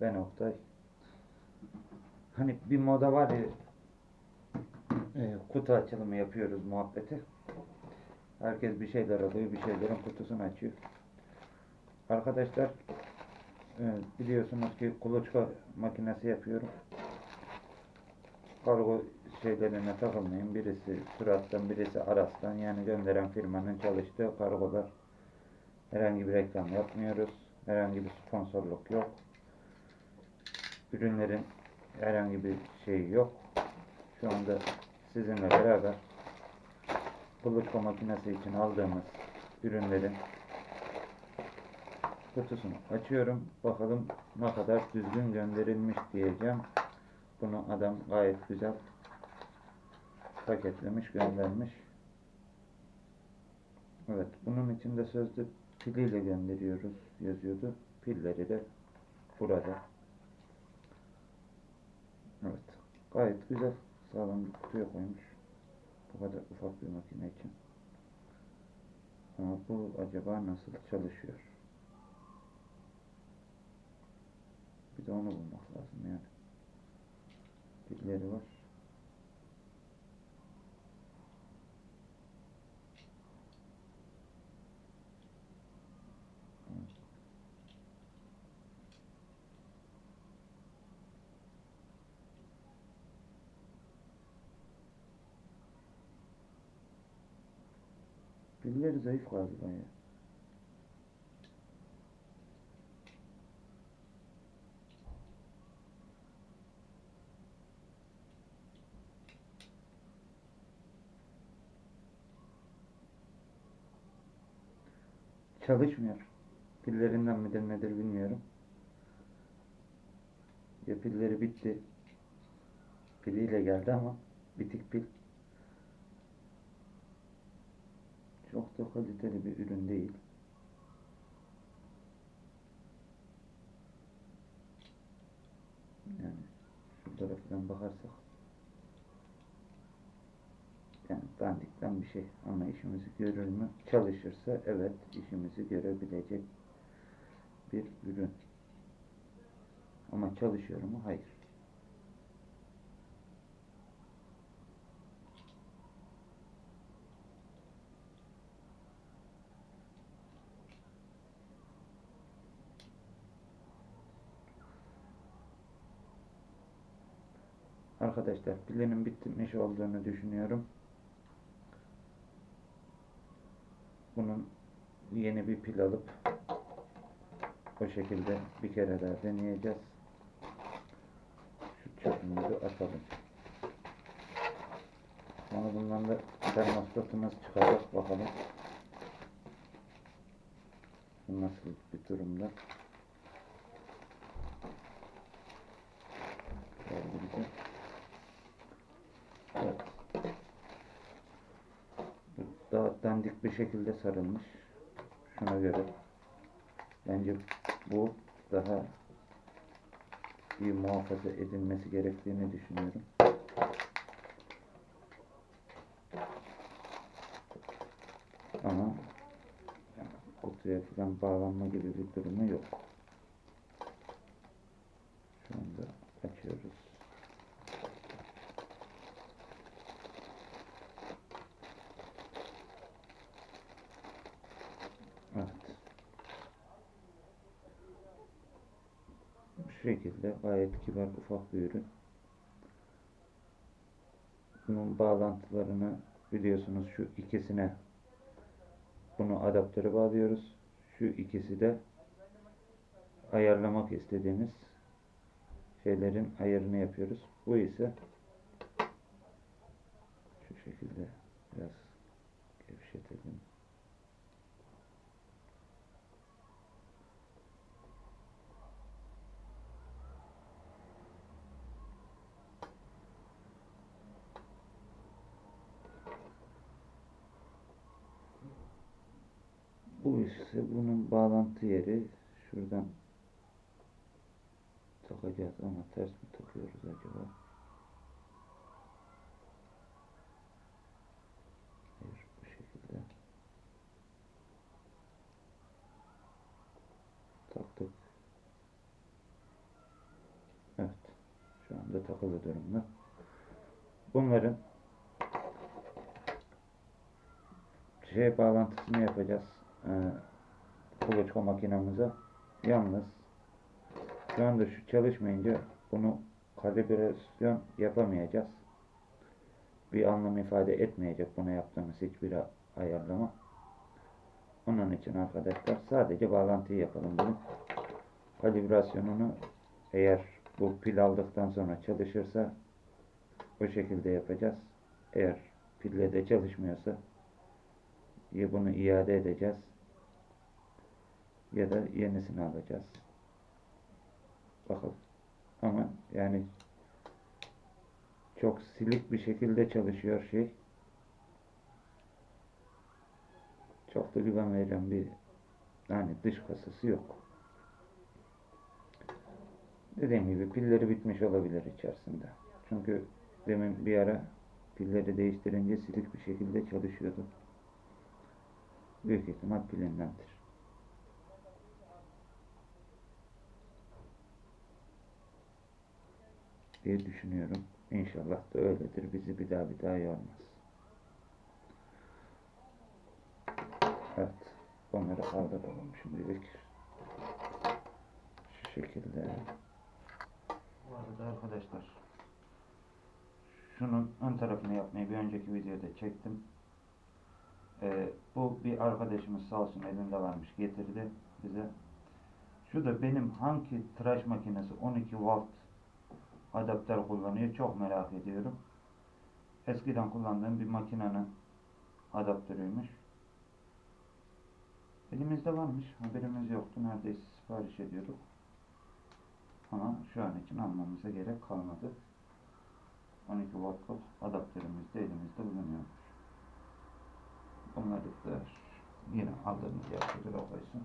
Ben Oktay. Hani bir moda var ya e, kutu açılımı yapıyoruz muhabbeti. Herkes bir şeyler alıyor, bir şeylerin kutusunu açıyor. Arkadaşlar e, biliyorsunuz ki kuluçka makinesi yapıyorum. Kargo şeylerine takılmayın. Birisi Surat'tan, birisi Aras'tan yani gönderen firmanın çalıştığı kargolar. Herhangi bir reklam yapmıyoruz. Herhangi bir sponsorluk yok. Ürünlerin herhangi bir şeyi yok. Şu anda sizinle beraber kuluçka makinesi için aldığımız ürünlerin kutusunu açıyorum. Bakalım ne kadar düzgün gönderilmiş diyeceğim. Bunu adam gayet güzel paketlemiş, göndermiş. Evet, bunun içinde sözlü piliyle gönderiyoruz yazıyordu. Pilleri de burada. Evet, gayet güzel. Sağlam bir kutuya koymuş. Bu kadar ufak bir makine için. Ama bu acaba nasıl çalışıyor? Bir de onu bulmak lazım yani. Pilleri var. Pilleri zayıf galiba ya. Çalışmıyor. Pillerinden midir nedir bilmiyorum. Ya pilleri bitti. Piliyle geldi ama bitik pil. Çok da kaliteli bir ürün değil. Yani şuralara falan bakarsak yani dandikten bir şey ama işimizi görür mü? Çalışırsa evet işimizi görebilecek bir ürün. Ama çalışıyor mu? Hayır. Arkadaşlar pilinin bitmiş olduğunu düşünüyorum. Bunun yeni bir pil alıp o şekilde bir kere daha deneyeceğiz. Şu çöpümüzü atalım. Sonra bundan da termostatımız çıkacak bakalım. Bu nasıl bir durumda? Geldi bize. Evet. Daha dandik bir şekilde sarılmış. Şuna göre. Bence bu daha iyi muhafaza edilmesi gerektiğini düşünüyorum. Ama kutuya falan bağlanma gibi bir durumu yok. Şu anda açıyoruz. Evet. Bu şekilde gayet kibar ufak bir ürün. Bunun bağlantılarını biliyorsunuz şu ikisine bunu adaptöre bağlıyoruz. Şu ikisi de ayarlamak istediğimiz şeylerin ayarını yapıyoruz. Bu ise şu şekilde biraz gevşetelim. Bu ise bunun bağlantı yeri. Şuradan takacağız ama ters mi takıyoruz acaba? Hayır bu şekilde. Taktık. anda takılı durumda. Bunların şey bağlantısını yapacağız. Ee, kuluçka makinamıza. Yalnız şu anda şu çalışmayınca bunu kalibrasyon yapamayacağız. Bir anlam ifade etmeyecek buna yaptığımız hiçbir ayarlama. Onun için arkadaşlar sadece bağlantıyı yapalım dedim. Kalibrasyonunu eğer bu pil aldıktan sonra çalışırsa o şekilde yapacağız. Eğer pille de çalışmıyorsa ya bunu iade edeceğiz ya da yenisini alacağız. Bakalım. Ama yani çok silik bir şekilde çalışıyor şey. Çok da güven veren bir yani dış kasası yok. Dediğim gibi pilleri bitmiş olabilir içerisinde. Çünkü demin bir ara pilleri değiştirince silik bir şekilde çalışıyordu. Büyük ihtimal pilindendir. diye düşünüyorum. İnşallah da öyledir. Bizi bir daha bir daha yormaz. Evet. Onları kaldıralım şimdilik. Şu şekilde. Bu arada arkadaşlar şunun ön tarafını yapmayı bir önceki videoda çektim. Ee, bu bir arkadaşımız sağ olsun elinde varmış getirdi bize. Şu da benim hangi tıraş makinesi 12 volt adaptör kullanıyor çok merak ediyorum. Eskiden kullandığım bir makinenin adaptörüymüş. Elimizde varmış. Haberimiz yoktu. Neredeyse sipariş ediyorduk. Ama şu an için almamıza gerek kalmadı. 12 voltluk adaptörümüz de elimizde bulunuyormuş. Bunları da yine aldığımız yer kutuda koysun.